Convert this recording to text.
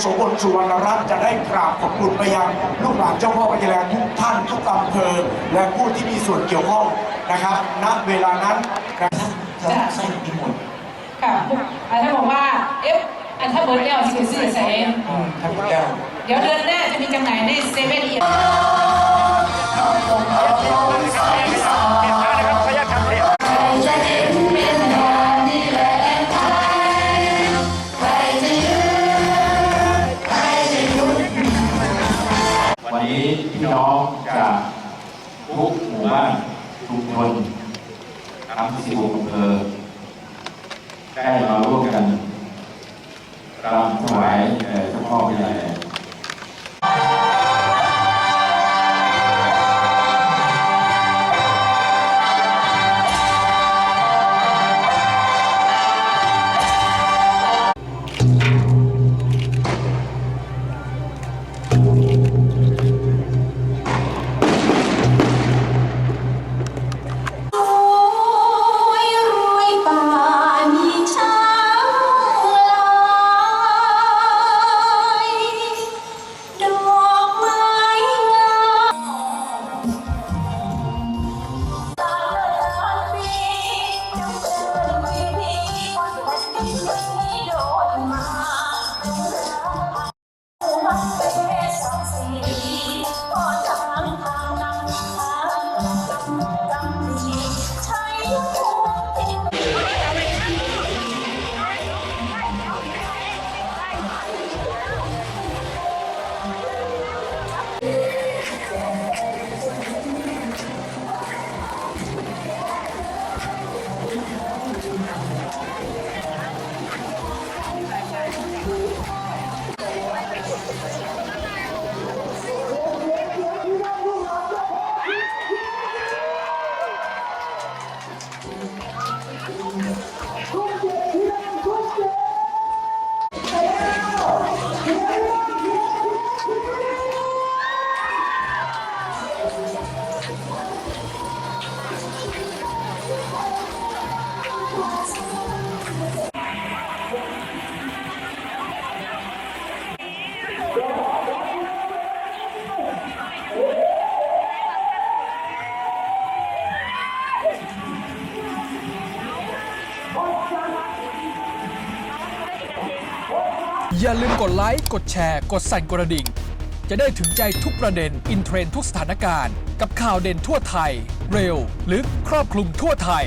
โสพลสุวรรณรัตน์จะได้กราบขอบคุณไปยังลูกหลานเจ้าพ่อพญาแลทุกท่านทุกอำเภอ และผู้ที่มีส่วนเกี่ยวข้องนะครับ ณ เวลานั้นนะครับจะใส่ดีหมดค่ะอ่ารย์บอกว่าเอ๊ะอ่าถ้าเบิร์ดแล้วสิซื้อใส่อืมท่านผู้แก้วเดี๋ยวเดือนหน้าจะมีจำหน่ายในเซเว่นอีก นี้พี่น้องจากทุกหมู่บ้านชุมชนทั้ง16อำเภอได้มาร่วมกันรำถวายแด่เจ้าพ่อใหญ่ อย่าลืมกดไลค์ กดแชร์ กดสั่นกระดิ่ง จะได้ถึงใจทุกประเด็น อินเทรนด์ทุกสถานการณ์ กับข่าวเด่นทั่วไทย เร็ว ลึก ครอบคลุมทั่วไทย